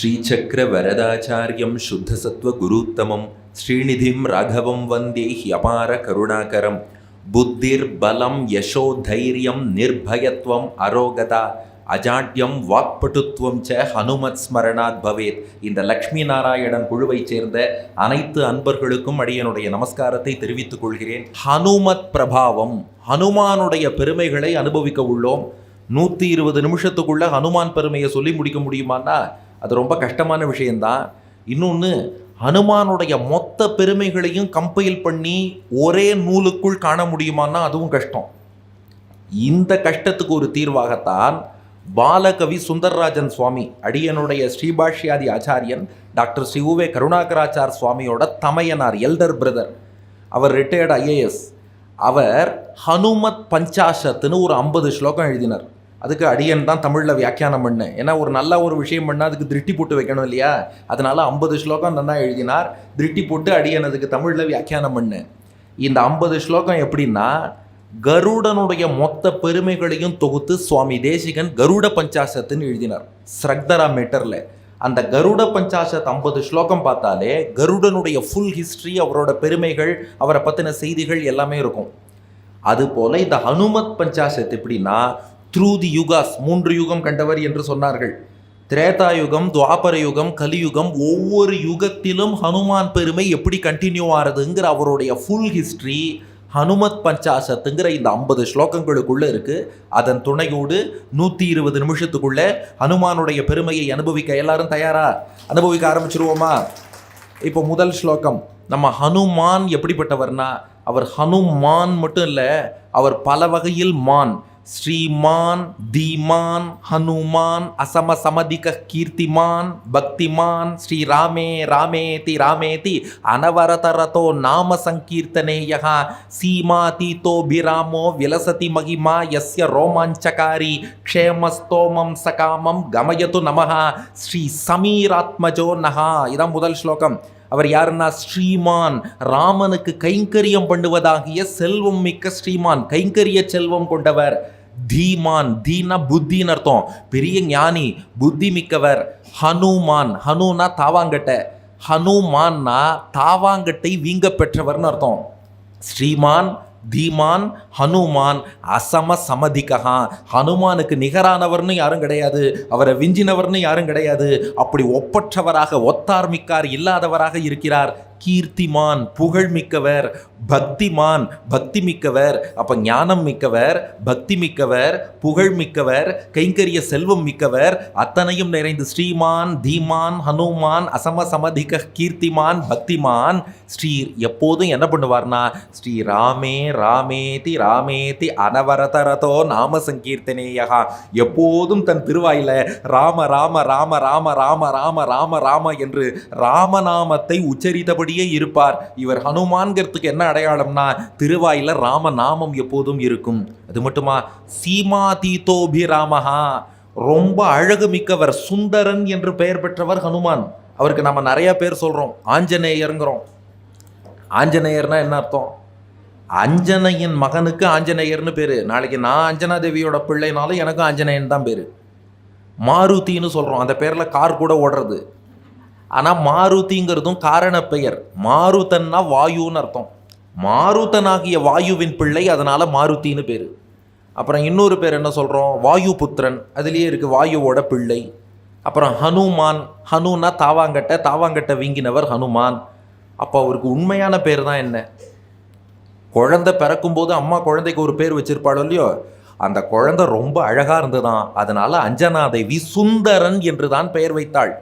ஸ்ரீசக்கர வரதாச்சாரியம் சுத்தசத்வ குருத்தமம் ஸ்ரீநிதிம் ராகவம் வந்தே ஹியபார கருணாகரம் புத்திர் பலம் யசோ தைரியம் நிர்பயத்துவம் அரோகதா அஜாட்யம் வாக்பட்டுத்துவம் ச ஹனுமத் ஸ்மரணாத் பவேத் இந்த லக்ஷ்மி நாராயணன் குழுவைச் சேர்ந்த அனைத்து அன்பர்களுக்கும் அடியனுடைய நமஸ்காரத்தை தெரிவித்துக் கொள்கிறேன். ஹனுமத் பிரபாவம் ஹனுமானுடைய பெருமைகளை அனுபவிக்க உள்ளோம். நூற்றி இருபது நிமிஷத்துக்குள்ள ஹனுமான் பெருமையை சொல்லி முடிக்க முடியுமான்னா அது ரொம்ப கஷ்டமான விஷயந்தான் இன்னொன்று ஹனுமானுடைய மொத்த பெருமைகளையும் கம்பைல் பண்ணி ஒரே நூலுக்குள் காண முடியுமான்னா அதுவும் கஷ்டம். இந்த கஷ்டத்துக்கு ஒரு தீர்வாகத்தான் பாலகவி சுந்தரராஜன் சுவாமி அடியனுடைய ஸ்ரீபாஷ்யாதி ஆச்சாரியன் டாக்டர் ஸ்ரீ உவே கருணாகராச்சார் சுவாமியோட தமையனார் எல்டர் பிரதர் அவர் ரிட்டையர்டு ஐஏஎஸ் அவர் ஹனுமத் பஞ்சாஷத்துன்னு ஒரு ஐம்பது ஸ்லோகம் எழுதினார். அதுக்கு அடியன் தான் தமிழில் வியாக்கியானம் பண்ணு. ஏன்னா ஒரு நல்ல ஒரு விஷயம் பண்ணால் அதுக்கு திருட்டி போட்டு வைக்கணும் இல்லையா? அதனால் ஐம்பது ஸ்லோகம் நல்லா எழுதினார். திருட்டி போட்டு அடியன் அதுக்கு தமிழில் வியாக்கியானம் பண்ணு. இந்த ஐம்பது ஸ்லோகம் எப்படின்னா கருடனுடைய மொத்த பெருமைகளையும் தொகுத்து சுவாமி தேசிகன் கருட பஞ்சாசத்துன்னு எழுதினார். ஸ்ரக்தரா மீட்டரில். அந்த கருட பஞ்சாசத் ஐம்பது ஸ்லோகம் பார்த்தாலே கருடனுடைய ஃபுல் ஹிஸ்ட்ரி அவரோட பெருமைகள் அவரை பற்றின செய்திகள் எல்லாமே இருக்கும். அதுபோல் இந்த ஹனுமத் பஞ்சாசத் எப்படின்னா த்ரூ தி யுகாஸ் மூன்று யுகம் கண்டவர் என்று சொன்னார்கள். திரேதா யுகம் துவாபர யுகம் கலியுகம் ஒவ்வொரு யுகத்திலும் ஹனுமான் பெருமை எப்படி கண்டினியூ ஆகுதுங்கிற அவருடைய ஃபுல் ஹிஸ்ட்ரி ஹனுமத் பஞ்சாசத்துங்கிற இந்த ஐம்பது ஸ்லோகங்களுக்குள்ளே இருக்குது அதன் துணையோடு நூற்றி இருபது நிமிஷத்துக்குள்ளே ஹனுமானுடைய பெருமையை அனுபவிக்க எல்லாரும் தயாரா? அனுபவிக்க ஆரம்பிச்சிருவோமா? இப்போ முதல் ஸ்லோகம் நம்ம ஹனுமான் எப்படிப்பட்டவர்னா அவர் ஹனுமான் மட்டும் இல்லை அவர் பல வகையில் மான். శ్రీమాన్ ధీమాన్ హనుమాన్ అసమ సమధిక కీర్తిమాన్ భక్తిమాన్ శ్రీరామే రామేతి రామేతి అనవరతరతో నామ సంకీర్తనేయ సీమాతీతోభిరామో విలసతి మహిమా యస్య రోమాంచకారి క్షేమస్తోమం సకామం గమయతు నమ శ్రీ సమీరాత్మజో నహ ఇదం ముదల్ శ్లోకం. அவர் யாருன்னா? ஸ்ரீமான். ராமனுக்கு கைங்கரியம் பண்ணுவதாகிய செல்வம் மிக்க ஸ்ரீமான். கைங்கரிய செல்வம் கொண்டவர் தீமான். தீனா புத்தின்னு அர்த்தம். பெரிய ஞானி புத்தி மிக்கவர் ஹனுமான். ஹனுனா தாவாங்கட்டை. ஹனுமான்னா தாவாங்கட்டை வீங்க பெற்றவர்னு அர்த்தம். ஸ்ரீமான் தீமான் ஹனுமான் அசம சமதிகா ஹனுமானுக்கு நிகரானவர்னு யாரும் கிடையாது. அவரை விஞ்சினவர்னு யாரும் கிடையாது. அப்படி ஒப்பற்றவராக ஒத்தார் மிக்கார் இல்லாதவராக இருக்கிறார். கீர்த்திமான் புகழ் மிக்கவர் பக்திமான் பக்தி மிக்கவர் அப்ப ஞானம் மிக்கவர் பக்தி மிக்கவர் புகழ் மிக்கவர் கைங்கரிய செல்வம் மிக்கவர் அத்தனையும் நிறைந்து ஸ்ரீமான் தீமான் ஹனுமான் அசம சமதிக கீர்த்திமான் பக்திமான் ஸ்ரீ எப்போதும் என்ன பண்ணுவார்னா ஸ்ரீ ராமே ராமேதி ராமேதி அனவரதரதோ நாம சங்கீர்த்தனேயா எப்போதும் தன் திருவாயில ராம ராம ராம ராம ராம ராம ராம ராம என்று ராமநாமத்தை உச்சரித்தபடியே இருப்பார். இவர் ஹனுமான்கிறதுக்கு என்ன அடையாளம்னா திருவாயில ராம நாமம் எப்போதும் இருக்கும். அது மட்டுமா? சீமா தீதோபி ராமஹா ரொம்ப அழகு மிக்கவர் சுந்தரன் என்று பெயர் பெற்றவர் ஹனுமான். அவருக்கு நம்ம நிறைய பேர் சொல்றோம். ஆஞ்சநேயருங்கிறோம். ஆஞ்சநேயர்னா என்ன அர்த்தம்? அஞ்சனையின் மகனுக்கு ஆஞ்சநேயர்னு பேர். நாளைக்கு நான் அஞ்சனா தேவியோட பிள்ளைனாலும் எனக்கும் ஆஞ்சநேயன் தான் பேர். மாருதின்னு சொல்கிறோம் அந்த பேரில் கார் கூட ஓடுறது. ஆனால் மாருதிங்கிறதும் காரண பெயர். மாருதன்னா வாயுன்னு அர்த்தம். மாருதனாகிய வாயுவின் பிள்ளை அதனால் மாருத்தின்னு பேர். அப்புறம் இன்னொரு பேர் என்ன சொல்கிறோம் வாயு புத்திரன் அதுலேயே இருக்குது வாயுவோட பிள்ளை. அப்புறம் ஹனுமான். ஹனுனா தாவாங்கட்டை தாவாங்கட்டை வீங்கினவர் ஹனுமான். அப்போ அவருக்கு உண்மையான பேர் தான் என்ன? குழந்தை பிறக்கும்போது அம்மா குழந்தைக்கு ஒரு பேர் வச்சிருப்பாளோ இல்லையோ? அந்த குழந்தை ரொம்ப அழகாக இருந்ததான். அதனால் அஞ்சனா தேவி சுந்தரன் என்று தான் பெயர் வைத்தாள்.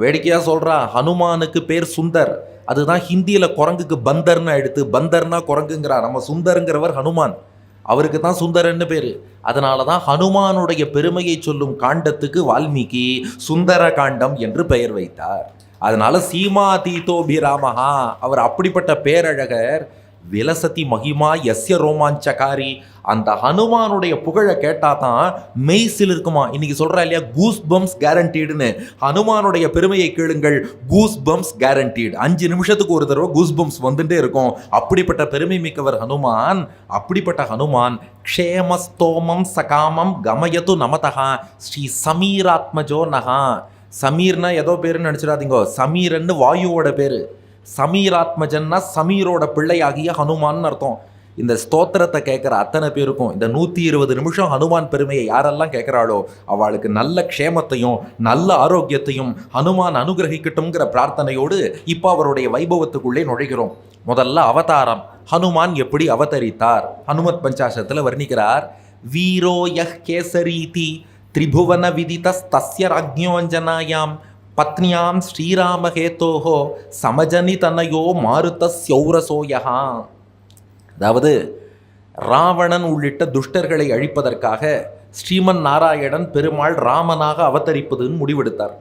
வேடிக்கையாக சொல்கிறா ஹனுமானுக்கு பேர் சுந்தர். அதுதான் ஹிந்தியில் குரங்குக்கு பந்தர்னு எடுத்து பந்தர்னா குரங்குங்கிறா. நம்ம சுந்தருங்கிறவர் ஹனுமான். அவருக்கு தான் சுந்தரன்னு பேர். அதனால தான் ஹனுமானுடைய பெருமையை சொல்லும் காண்டத்துக்கு வால்மீகி சுந்தர காண்டம் என்று பெயர் வைத்தார். அதனால சீமா தீதோபிராமஹா அவர் அப்படிப்பட்ட பேரழகர். விலசதி மகிமா எஸ்ய ரோமாஞ்சகாரி அந்த ஹனுமானுடைய புகழை கேட்டால் தான் மெய்சில் இருக்குமா? இன்னைக்கு சொல்கிறா இல்லையா? கூஸ் பம்ஸ் கேரண்டீடுன்னு ஹனுமானுடைய பெருமையை கேளுங்கள். கூஸ் பம்ஸ் கேரண்டீடு அஞ்சு நிமிஷத்துக்கு ஒரு தடவை கூஸ் பம்ஸ் வந்துட்டே இருக்கும். அப்படிப்பட்ட பெருமை மிக்கவர் ஹனுமான் அப்படிப்பட்ட ஹனுமான் க்ஷேமஸ்தோமம் சகாமம் கமயது நமதகா ஸ்ரீ சமீராத்மஜோ நகா சமீர்னா ஏதோ பேருன்னு நினச்சிடாதீங்கோ. சமீரன்னு வாயுவோட பேர். சமீராத்மஜன்னா சமீரோட பிள்ளையாகிய ஹனுமான்னு அர்த்தம். இந்த ஸ்தோத்திரத்தை கேட்குற அத்தனை பேருக்கும் இந்த நூற்றி இருபது நிமிஷம் ஹனுமான் பெருமையை யாரெல்லாம் கேட்குறாளோ அவளுக்கு நல்ல க்ஷேமத்தையும் நல்ல ஆரோக்கியத்தையும் ஹனுமான் அனுகிரகிக்கட்டும்ங்கிற பிரார்த்தனையோடு இப்போ அவருடைய வைபவத்துக்குள்ளே நுழைகிறோம். முதல்ல அவதாரம் ஹனுமான் எப்படி அவதரித்தார்? ஹனுமத் பஞ்சாசத்தில் வர்ணிக்கிறார் வீரோ யஹ் கேசரீதி திரிபுவன விதிதஸ்தஸ்ய ராஜ்யோஞ்சனாயாம் பத்னியாம் ஸ்ரீராமஹேத்தோஹோ சமஜனி தன்னையோ மாருதஸ்யௌரசோயஹா அதாவது ராவணன் உள்ளிட்ட துஷ்டர்களை அழிப்பதற்காக ஸ்ரீமன் நாராயணன் பெருமாள் ராமனாக அவதரிப்பதுன்னு முடிவெடுத்தார்.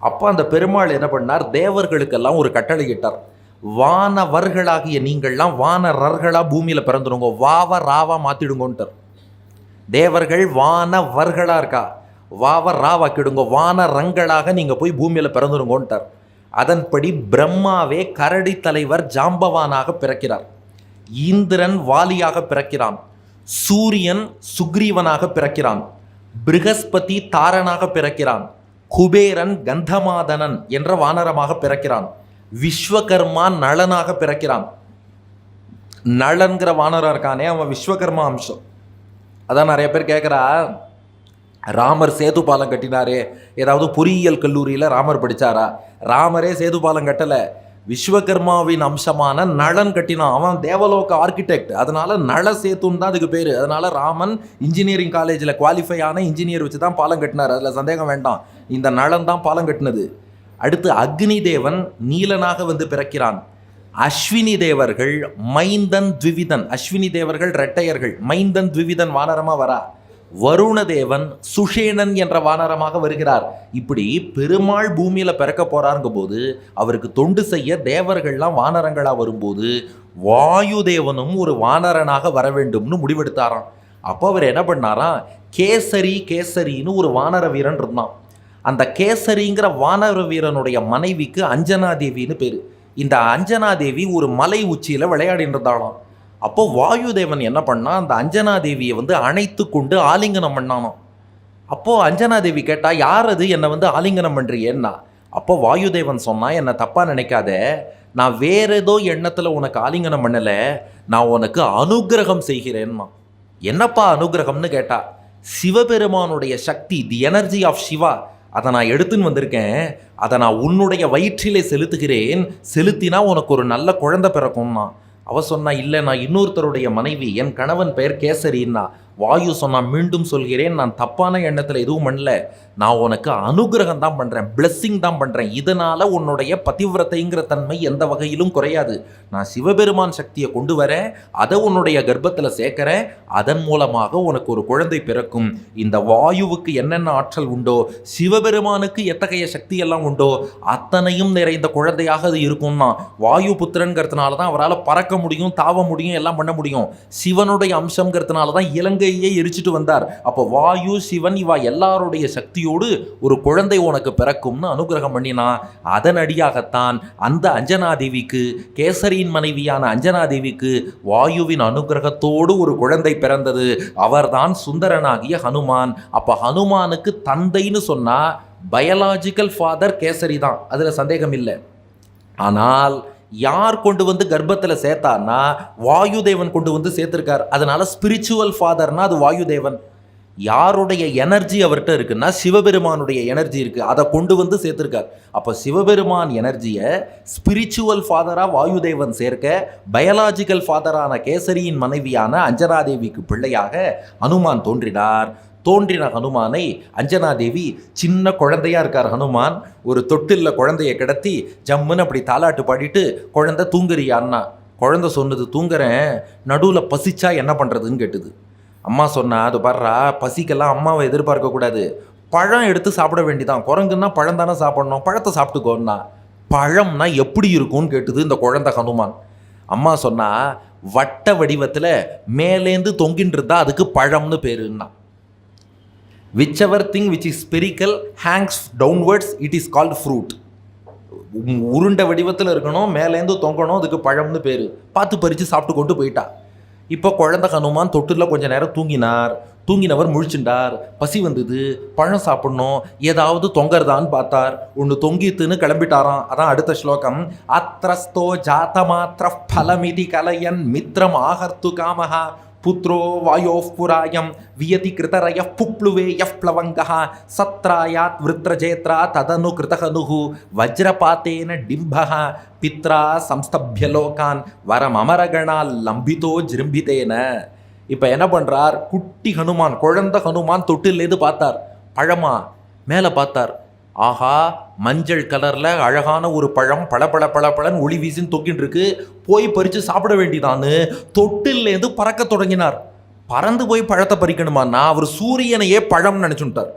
அப்போ அந்த பெருமாள் என்ன பண்ணார்? தேவர்களுக்கெல்லாம் ஒரு கட்டளையிட்டார் வானவர்களாகிய நீங்கள்லாம் வானரர்களாக பூமியில் பிறந்துடுங்க வாவ ராவா மாற்றிடுங்கன்ட்டார் தேவர்கள் வானவர்களாக இருக்கா? வாவ ராவாக்கிடுங்க வானரங்களாக நீங்கள் போய் பூமியில் பிறந்துருங்கோன்ட்டார். அதன்படி பிரம்மாவே கரடி தலைவர் ஜாம்பவானாக பிறக்கிறார். இந்திரன் வாலியாக பிறக்கிறான். சூரியன் சுக்ரீவனாக பிறக்கிறான். பிருகஸ்பதி தாரனாக பிறக்கிறான். குபேரன் கந்தமாதனன் என்ற வானரமாக பிறக்கிறான். விஸ்வகர்மா நளனாக பிறக்கிறான். நளன்கிற வானரம் இருக்கானே அவன் விஸ்வகர்மா அம்சம். அதான் நிறைய பேர் கேட்குறா ராமர் சேது பாலம் கட்டினாரே. ஏதாவது பொறியியல் கல்லூரியில் ராமர் படித்தாரா ராமரே சேது பாலம் கட்டலை. விஸ்வகர்மாவின் அம்சமான நளன் கட்டினான். அவன் தேவலோக ஆர்கிடெக்ட் அதனால நள சேத்துன்னு தான் அதுக்கு பேர். அதனால ராமன் இன்ஜினியரிங் காலேஜில் குவாலிஃபை ஆன இன்ஜினியர் வச்சு தான் பாலம் கட்டினார். அதில் சந்தேகம் வேண்டாம். இந்த நளன் தான் பாலம் கட்டினது. அடுத்து அக்னி தேவன் நீலனாக வந்து பிறக்கிறான். அஸ்வினி தேவர்கள் மைந்தன் த்விவிதன் அஸ்வினி தேவர்கள் ரெட்டையர்கள் மைந்தன் த்விவிதன் வானரமாக வரா? வருணதேவன் சுஷேணன் என்ற வானரமாக வருகிறார். இப்படி பெருமாள் பூமியில் பிறக்க போறாருங்கும் போது அவருக்கு தொண்டு செய்ய தேவர்கள்லாம் வானரங்களாக வரும்போது வாயு தேவனும் ஒரு வானரனாக வர வேண்டும்னு முடிவெடுத்தாராம். அப்போ அவர் என்ன பண்ணாராம்? கேசரி கேசரின்னு ஒரு வானர வீரன் இருந்தான். அந்த கேசரிங்கிற வானர வீரனுடைய மனைவிக்கு அஞ்சனா தேவின்னு பேர். இந்த அஞ்சனா தேவி ஒரு மலை உச்சியில் விளையாடிட்டு இருந்தாலும் அப்போ வாயுதேவன் என்ன பண்ணா அந்த அஞ்சனா தேவியை வந்து அணைத்து கொண்டு ஆலிங்கனம் பண்ணானாம். அப்போ அஞ்சனா தேவி கேட்டா யார் அது? என்னை வந்து ஆலிங்கனம் பண்ணுறியேன்னா அப்போ வாயுதேவன் சொன்னால் என்னை தப்பாக நினைக்காத. நான் வேற ஏதோ எண்ணத்தில் உனக்கு ஆலிங்கனம் பண்ணலை. நான் உனக்கு அனுக்கிரகம் செய்கிறேன்னா என்னப்பா அனுக்கிரகம்னு கேட்டா சிவபெருமானுடைய சக்தி தி எனர்ஜி ஆஃப் சிவா அதை நான் எடுத்துன்னு வந்திருக்கேன். அதை நான் உன்னுடைய வயிற்றிலே செலுத்துகிறேன். செலுத்தினா உனக்கு ஒரு நல்ல குழந்தை பிறக்கும்னா அவ சொன்னா இல்லை நான் இன்னொருத்தருடைய மனைவி என் கணவன் பெயர் கேசரின்னா வாயு சொன்னா மீண்டும் சொல்கிறேன் நான் தப்பான எண்ணத்தில் எதுவும் பண்ணல. நான் உனக்கு அனுகிரகம் தான் பண்ணுறேன் blessing தான் பண்ணுறேன் இதனால் உன்னுடைய பதிவிரத்தைங்கிற தன்மை எந்த வகையிலும் குறையாது. நான் சிவபெருமான் சக்தியை கொண்டு வரேன் அதை உன்னுடைய கர்ப்பத்தில் சேர்க்கிறேன். அதன் மூலமாக உனக்கு ஒரு குழந்தை பிறக்கும். இந்த வாயுவுக்கு என்னென்ன ஆற்றல் உண்டோ சிவபெருமானுக்கு எத்தகைய சக்தி எல்லாம் உண்டோ அத்தனையும் நிறைந்த குழந்தையாக அது இருக்கும்னா வாயு புத்திரன்கிறதுனால தான் அவரால் பறக்க முடியும் தாவ முடியும் எல்லாம் பண்ண முடியும். சிவனுடைய அம்சங்கிறதுனால தான் இலங்கையே எரிச்சிட்டு வந்தார். அப்போ வாயு சிவன் இவா எல்லாருடைய சக்தியோடு ஒரு குழந்தை உனக்கு பிறக்கும்னு அனுகிரகம் பண்ணினா அதன் அடியாகத்தான் அந்த அஞ்சனாதேவிக்கு கேசரியின் மனைவியான அஞ்சனாதேவிக்கு வாயுவின் அனுகிரகத்தோடு ஒரு குழந்தை பிறந்தது. அவர்தான் சுந்தரனாகிய ஹனுமான். அப்போ ஹனுமானுக்கு தந்தைன்னு சொன்னா பயாலாஜிக்கல் ஃபாதர் கேசரி தான். அதுல சந்தேகம் இல்லை ஆனால் யார் கொண்டு வந்து கர்ப்பத்தில் சேர்த்தார்னா வாயுதேவன் கொண்டு வந்து சேர்த்துருக்கார். அதனால் ஸ்பிரிச்சுவல் ஃபாதர்னா அது வாயுதேவன். யாருடைய எனர்ஜி அவர்கிட்ட இருக்குன்னா சிவபெருமானுடைய எனர்ஜி இருக்குது அதை கொண்டு வந்து சேர்த்துருக்கார். அப்போ சிவபெருமான் எனர்ஜியை ஸ்பிரிச்சுவல் ஃபாதராக வாயுதேவன் சேர்க்க பயாலாஜிக்கல் ஃபாதரான கேசரியின் மனைவியான அஞ்சனாதேவிக்கு பிள்ளையாக அனுமான் தோன்றினார். தோன்றின ஹனுமானை அஞ்சனாதேவி சின்ன குழந்தையா இருக்கார் ஹனுமான். ஒரு தொட்டில்ல குழந்தைய கிடத்தி ஜம்முன்னு அப்படி தாலாட்டு பாடிட்டு குழந்தை தூங்குறியான்னா குழந்தை சொன்னது தூங்குறேன். நடுவில் பசிச்சா என்ன பண்ணுறதுன்னு கேட்டுது. அம்மா சொன்னா அது பாடுறா பசிக்கெல்லாம் அம்மாவை எதிர்பார்க்கக்கூடாது பழம் எடுத்து சாப்பிட வேண்டியதான் குரங்குன்னா பழம் தானே சாப்பிடணும். பழத்தை சாப்பிட்டுக்கோன்னா. பழம்னா எப்படி இருக்கும்னு கேட்டுது இந்த குழந்தை ஹனுமான். அம்மா சொன்னா வட்ட வடிவத்தில் மேலேந்து தொங்கின்னு இருந்தா அதுக்கு பழம்னு பேருன்னா. Which ever thing which is spherical hangs downwards it is called fruit உருண்டை வடிவத்தில் இருக்கணும் மேலேருந்து தொங்கணும் அதுக்கு பழம்னு பேர். பார்த்து பறித்து சாப்பிட்டு கொண்டு போயிட்டா. இப்போ குழந்தை கனுமான் தொட்டில் கொஞ்ச நேரம் தூங்கினார். தூங்கினவர் முழிச்சுண்டார். பசி வந்தது. பழம் சாப்பிடணும். ஏதாவது தொங்கறதான்னு பார்த்தார். ஒன்று தொங்கித்துன்னு கிளம்பிட்டாராம். அதான் அடுத்த ஸ்லோகம். அத்ரஸ்தோ ஜாத்தமாத்திர பலமிதி கலையன் மித்ரம் ஆகர்த்து காமஹா. புத்ரோ வாயோः புராயம் வியதி கிருதரய புப்ளுவே யப் प्लवङ्गः சத்ராயாத் விருத்ரஜேத்ரா ததனு கிருதகனுः வஜ்ரபாத்தேன டிம்பः பித்ரா சம்ஸ்தபிய லோகான் வரமமரகணால் லம்பிதோ ஜிரும்பிதேன இப்போ என்ன பண்ணுறார் குட்டி ஹனுமான் குழந்தை ஹனுமான் தொட்டிலேருந்து பார்த்தார் பழமா மேலே பார்த்தார் ஆஹா மஞ்சள் கலரில் அழகான ஒரு பழம் பளபள பளபளன்னு ஒளி வீசின்னு தொக்கின்னு இருக்கு போய் பறித்து சாப்பிட வேண்டியதான்னு தொட்டிலேருந்து பறக்க தொடங்கினார். பறந்து போய் பழத்தை பறிக்கணுமான்னா அவர் சூரியனையே பழம்னு நினச்சுட்டார்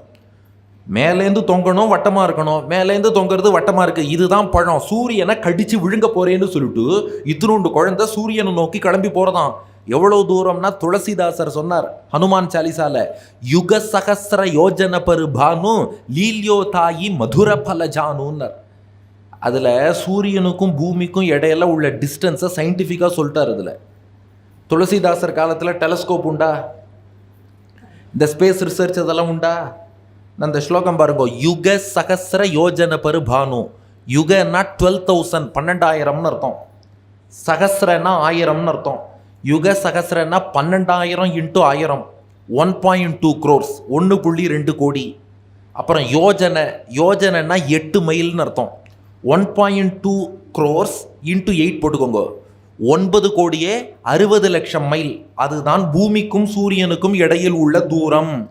மேலேருந்து தொங்கணும் வட்டமாக இருக்கணும். மேலேருந்து தொங்குறது வட்டமாக இருக்குது இதுதான் பழம். சூரியனை கடித்து விழுங்க போகிறேன்னு சொல்லிட்டு இத்தினோண்டு குழந்தை சூரியனை நோக்கி கிளம்பி போகிறதான் எவ்வளவு தூரம்னா துளசிதாசர் சொன்னார் ஹனுமான் சாலிசால யுக சகசிர யோஜன பரு பானு லீல்யோ தாயி மதுர பல ஜானுன்னார். அதில் சூரியனுக்கும் பூமிக்கும் இடையில உள்ள டிஸ்டன்ஸை சயின்டிஃபிக்காக சொல்லிட்டார் அதில். துளசிதாசர் காலத்தில் டெலஸ்கோப் உண்டா? இந்த ஸ்பேஸ் ரிசர்ச் அதெல்லாம் உண்டா? அந்த ஸ்லோகம் பாருங்க யுக சகசிர யோஜன பரு பானு யுகன்னா டுவெல் தௌசண்ட் பன்னெண்டாயிரம்னு அர்த்தம். சகசிரன்னா ஆயிரம்னு அர்த்தம். யுக சகசரன்னா பன்னெண்டாயிரம் இன்ட்டு ஆயிரம். ஒன் பாயிண்ட் டூ க்ரோர்ஸ் ஒன்று புள்ளி ரெண்டு கோடி. அப்புறம் யோஜனை யோஜனைன்னா எட்டு மைல்னு அர்த்தம். One point two crores into eight போட்டுக்கோங்க. ஒன்பது கோடியே அறுபது லட்சம் மைல். அதுதான் பூமிக்கும் சூரியனுக்கும் இடையில் உள்ள தூரம்.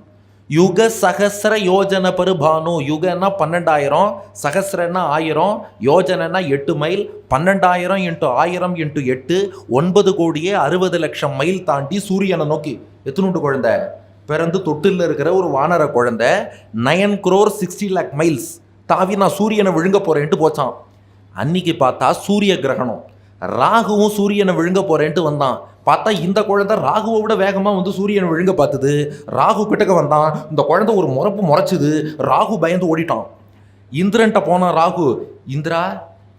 யுக சகசர யோஜன பருபானு. யுகன்னா பன்னெண்டாயிரம் சகசரன்னா ஆயிரம் யோஜனைனா எட்டு மைல் பன்னெண்டாயிரம் இன்ட்டு ஆயிரம் இன்ட்டு எட்டு ஒன்பது கோடியே அறுபது லட்சம் மைல் தாண்டி சூரியனை நோக்கி. எத்தனுண்டு குழந்தை? பிறந்து தொட்டில் இருக்கிற ஒரு வானர குழந்தை nine crore sixty lakh miles தாவி நான் சூரியனை விழுங்க போகிறேன்ட்டு போச்சான் அன்னைக்கு பார்த்தா சூரிய கிரகணம். ராகுவும் சூரியனை விழுங்க போறேன்ட்டு வந்தான். பார்த்தா இந்த குழந்தை ராகுவை விட வேகமாக வந்து சூரியனை விழுங்க பார்த்தது. ராகு கிட்டக்க வந்தான். இந்த குழந்தை ஒரு முறப்பு முறைச்சிது. ராகு பயந்து ஓடிட்டான். இந்திரன்ட்ட போனான் ராகு இந்திரா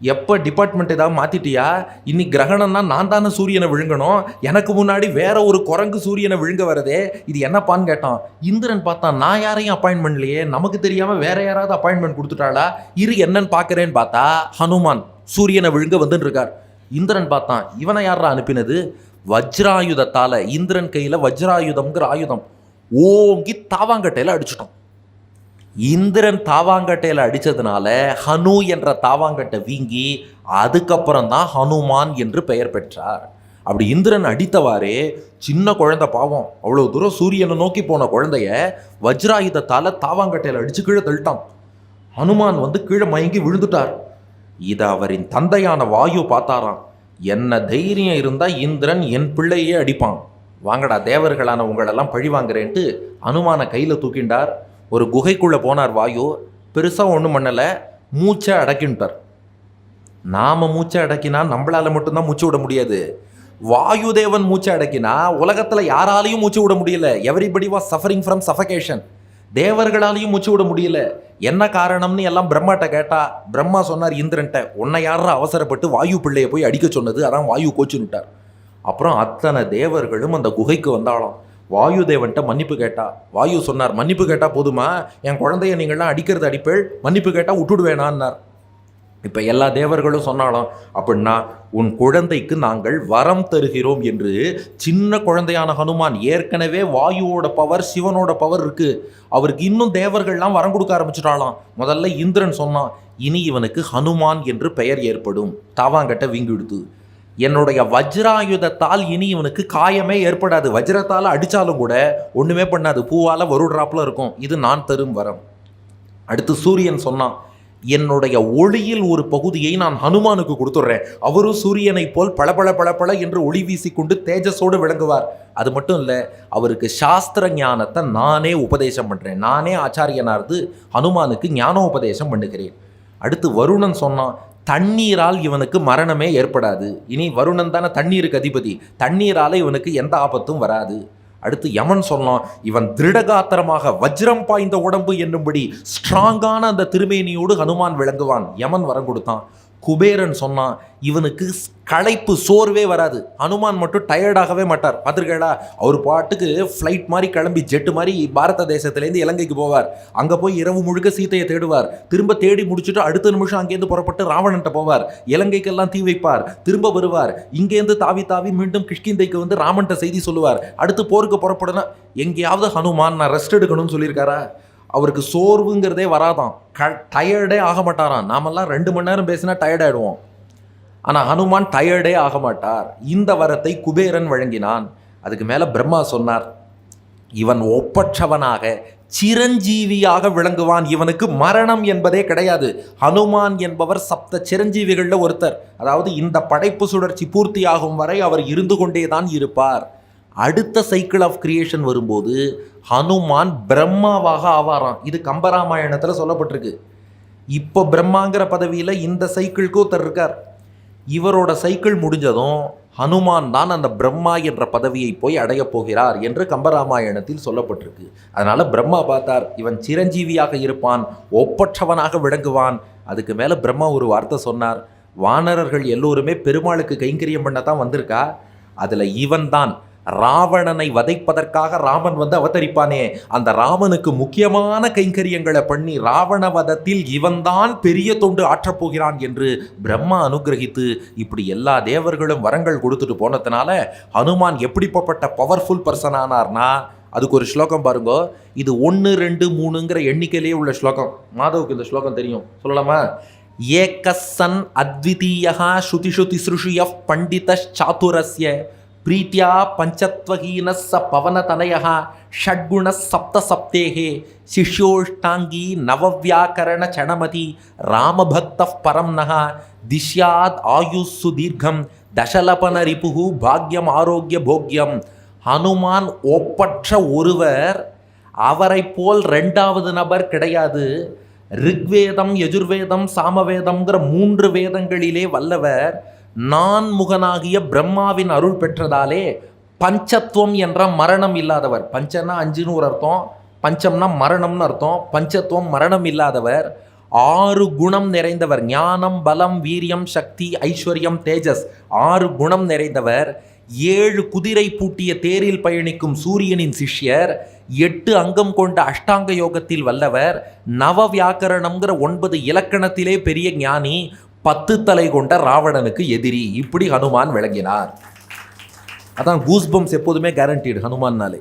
எப்போ டிபார்ட்மெண்ட் ஏதாவது மாத்திட்டியா? இன்னைக்கு கிரகணம்னா நான் தானே சூரியனை விழுங்கணும். எனக்கு முன்னாடி வேற ஒரு குரங்கு சூரியனை விழுங்க வரதே. இது என்னப்பான்னு கேட்டான். இந்திரன் பார்த்தான் நான் யாரையும் அப்பாயின்மெண்ட் நமக்கு தெரியாம வேற யாராவது அப்பாயின்மெண்ட் கொடுத்துட்டாளா? இரு என்னன்னு பார்க்குறேன்னு பார்த்தா ஹனுமான் சூரியனை விழுங்க வந்துட்டு இருக்கார். இந்திரன் பார்த்தான். இவனை யாரா அனுப்பினது? வஜ்ராயுதத்தால். இந்திரன் கையில் வஜ்ராயுதம்ங்கிற ஆயுதம். ஓங்கி தாவாங்கட்டையில் அடிச்சிட்டோம். இந்திரன் தாவாங்கட்டையில் அடித்ததுனால ஹனு என்ற தாவாங்கட்டை வீங்கி அதுக்கப்புறம் தான் ஹனுமான் என்று பெயர் பெற்றார். அப்படி இந்திரன் அடித்தவாறே சின்ன குழந்தை பாவம். அவ்வளோ தூரம் சூரியனை நோக்கி போன குழந்தைய வஜ்ராயுதத்தால் தாவாங்கட்டையில் அடித்து கீழே தள்ளிட்டான். ஹனுமான் வந்து கீழே மயங்கி விழுந்துட்டார். இதை அவரின் தந்தையான வாயு பார்த்தாராம். என்ன தைரியம் இருந்தால் இந்திரன் என் பிள்ளையே அடிப்பான். வாங்கடா தேவர்களான உங்களெல்லாம் பழி வாங்குறேன்ட்டு அனுமான கையில் தூக்கிண்டார் ஒரு குகைக்குள்ளே போனார் வாயு. பெருசாக ஒன்றும் பண்ணலை மூச்சை அடக்கின்ட்டார் நாம் மூச்சை அடக்கினா நம்மளால மட்டும்தான் மூச்சு விட முடியாது. வாயு தேவன் மூச்சை அடக்கினா உலகத்தில் யாராலையும் மூச்சு விட முடியல. Everybody was suffering from suffocation தேவர்களாலையும் மூச்சு விட முடியல. என்ன காரணம்னு எல்லாம் பிரம்மாட்ட கேட்டா பிரம்மா சொன்னார் இந்திரன்ட்ட உன்னை யாரா அவசரப்பட்டு வாயு பிள்ளைய போய் அடிக்க சொன்னது? அதான் வாயு கோச்சுன்னுட்டார் அப்புறம் அத்தனை தேவர்களும் அந்த குகைக்கு வந்தாலும் வாயு தேவன்ட்ட மன்னிப்பு கேட்டா வாயு சொன்னார் மன்னிப்பு கேட்டா போதுமா? என் குழந்தைய நீங்கள்லாம் அடிக்கிறது அடிப்பேள் மன்னிப்பு கேட்டா விட்டுடுவேணான்னார் இப்போ எல்லா தேவர்களும் சொன்னாலும் அப்படின்னா உன் குழந்தைக்கு நாங்கள் வரம் தருகிறோம் என்று சின்ன குழந்தையான ஹனுமான் ஏற்கனவே வாயுவோட பவர் சிவனோட பவர் இருக்குது அவருக்கு இன்னும் தேவர்கள்லாம் வரம் கொடுக்க ஆரம்பிச்சிட்டாலாம். முதல்ல இந்திரன் சொன்னான் இனி இவனுக்கு ஹனுமான் என்று பெயர் ஏற்படும். தாவாங்கட்ட வீங்கிடுத்து என்னுடைய வஜ்ராயுதத்தால் இனி இவனுக்கு காயமே ஏற்படாது. வஜ்ரத்தால் அடித்தாலும் கூட ஒன்றுமே பண்ணாது. பூவால் வருடுறாப்புல இருக்கும். இது நான் தரும் வரம். அடுத்து சூரியன் சொன்னான் என்னுடைய ஒளியில் ஒரு பகுதியை நான் ஹனுமானுக்கு கொடுத்துட்றேன். அவரும் சூரியனைப் போல் பளபள பளபள என்று ஒளி வீசிக்கொண்டு தேஜஸோடு விளங்குவார். அது மட்டும் இல்லை அவருக்கு சாஸ்திர ஞானத்தை நானே உபதேசம் பண்ணுறேன் நானே ஆச்சாரியனார்ந்து ஹனுமானுக்கு ஞானோபதேசம் பண்ணுகிறேன். அடுத்து வருணன் சொன்னான் தண்ணீரால் இவனுக்கு மரணமே ஏற்படாது. இனி வருணன் தானே தண்ணீருக்கு அதிபதி. தண்ணீரால் இவனுக்கு எந்த ஆபத்தும் வராது. அடுத்து யமன் சொல்லலாம் இவன் திருடகாத்திரமாக வஜ்ரம் பாய்ந்த உடம்பு என்னும்படி ஸ்ட்ராங்கான அந்த திருமேனியோடு ஹனுமான் விளங்குவான். யமன் வரம் கொடுத்தான். குபேரன் சொன்னான் இவனுக்கு களைப்பு சோர்வே வராது. ஹனுமான் மட்டும் டயர்டாகவே மாட்டார். பார்த்துருக்கேடா அவர் பாட்டுக்கு ஃப்ளைட் மாதிரி கிளம்பி ஜெட்டு மாதிரி பாரத தேசத்துலேருந்து இலங்கைக்கு போவார். அங்கே போய் இரவு முழுக்க சீத்தையை தேடுவார். திரும்ப தேடி முடிச்சுட்டு அடுத்த நிமிஷம் அங்கேருந்து புறப்பட்டு ராவணன்ட்ட போவார். இலங்கைக்கெல்லாம் தீ வைப்பார். திரும்ப வருவார். இங்கேருந்து தாவி தாவி மீண்டும் கிஷ்கிந்தைக்கு வந்து ராமன்ட்ட செய்தி சொல்லுவார். அடுத்து போருக்கு புறப்படுனா எங்கேயாவது ஹனுமான் நான் ரெஸ்ட் எடுக்கணும்னு சொல்லியிருக்காரா? அவருக்கு சோர்வுங்கிறதே வராதான் க டயர்டே ஆக மாட்டாராம். நாமெல்லாம் ரெண்டு மணி நேரம் பேசினா டயர்ட் ஆகிடுவோம் ஆனால் ஹனுமான் டயர்டே ஆக மாட்டார். இந்த வரத்தை குபேரன் வழங்கினான். அதுக்கு மேலே பிரம்மா சொன்னார் இவன் ஒப்பற்றவனாக சிரஞ்சீவியாக விளங்குவான். இவனுக்கு மரணம் என்பதே கிடையாது. ஹனுமான் என்பவர் சப்த சிரஞ்சீவிகளில் ஒருத்தர். அதாவது இந்த படைப்பு சுழற்சி பூர்த்தியாகும் வரை அவர் இருந்து கொண்டே தான் இருப்பார். அடுத்த சைக்கிள் ஆஃப் கிரியேஷன் வரும்போது ஹனுமான் பிரம்மாவாக ஆவாராம். இது கம்பராமாயணத்தில் சொல்லப்பட்டிருக்கு. இப்போ பிரம்மாங்கிற பதவியில் இந்த சைக்கிளுக்கு ஒருத்தர் இருக்கார். இவரோட சைக்கிள் முடிஞ்சதும் ஹனுமான் தான் அந்த பிரம்மா என்ற பதவியை போய் அடையப் போகிறார் என்று கம்பராமாயணத்தில் சொல்லப்பட்டிருக்கு. அதனால் பிரம்மா பார்த்தார் இவன் சிரஞ்சீவியாக இருப்பான் ஒப்பற்றவனாக விளங்குவான். அதுக்கு மேலே பிரம்மா ஒரு வார்த்தை சொன்னார். வானரர்கள் எல்லோருமே பெருமாளுக்கு கைங்கரியம் பண்ண தான் வந்திருக்கா? அதில் இவன் தான் ராவணனை வதைப்பதற்காக ராமன் வந்து அவதரிப்பானே. அந்த ராமனுக்கு முக்கியமான கைங்கரியங்களை பண்ணி ராவண வதத்தில் இவன்தான் பெரிய தொண்டு ஆற்றப் போகிறான் என்று பிரம்மா அனுகிரகித்து இப்படி எல்லா தேவர்களும் வரங்கள் கொடுத்துட்டு போனதுனால ஹனுமான் எப்படிப்பட்ட பவர்ஃபுல் பர்சன் ஆனார்னா அதுக்கு ஒரு ஸ்லோகம் பாருங்க. இது ஒன்று ரெண்டு மூணுங்கிற எண்ணிக்கையிலேயே உள்ள ஸ்லோகம். மாதவுக்கு இந்த ஸ்லோகம் தெரியும். சொல்லலாமா? ஏகசன் அத்விதீயா ஸ்ருதிஷு திஸ்ருஷுய பண்டித சாத்துரஸ்ய ಪ್ರೀತ್ಯಾ ಪಂಚತ್ವಹೀನ ಸ ಪವನತನಯ ಷಡ್ಗುಣ ಸಪ್ತ ಸಪ್ತೇ நவவியாக்கரண சணமதி ಚಣಮತಿ பரம் ಪರಂನಃ ದಿಶ್ಯಾದ್ ಆಯುಸ್ಸು ದೀರ್ಘಂ தசலபன ரிப்புகு பாக்யம் ஆரோக்கிய போக்யம் ஹனுமான் ஒப்பற்ற ஒருவர் அவரை போல் ரெண்டாவது நபர் கிடையாது। ரிக்வேதம் எஜுர்வேதம் சாமவேதம்ங்கிற மூன்று வேதங்களிலே வல்லவர் நான் முகனாகிய பிரம்மாவின் அருள் பெற்றதாலே பஞ்சத்துவம் என்ற மரணம் இல்லாதவர். பஞ்சன்னா அஞ்சுன்னு ஒரு அர்த்தம். பஞ்சம்னா மரணம்னு அர்த்தம். பஞ்சத்துவம் மரணம் இல்லாதவர். ஆறு குணம் நிறைந்தவர். ஞானம் பலம் வீரியம் சக்தி ஐஸ்வர்யம் தேஜஸ். ஆறு குணம் நிறைந்தவர். ஏழு குதிரை பூட்டிய தேரில் பயணிக்கும் சூரியனின் சிஷ்யர். எட்டு அங்கம் கொண்ட அஷ்டாங்க யோகத்தில் வல்லவர். நவ வியாக்கரணம்ங்கிற ஒன்பது இலக்கணத்திலே பெரிய ஞானி. பத்து தலை கொண்ட ராவணனுக்கு எதிரி. இப்படி ஹனுமான் விளங்கினார். அதான் கூஸ்பம்ஸ் எப்போதுமே கேரண்டீடு ஹனுமான்னாலே.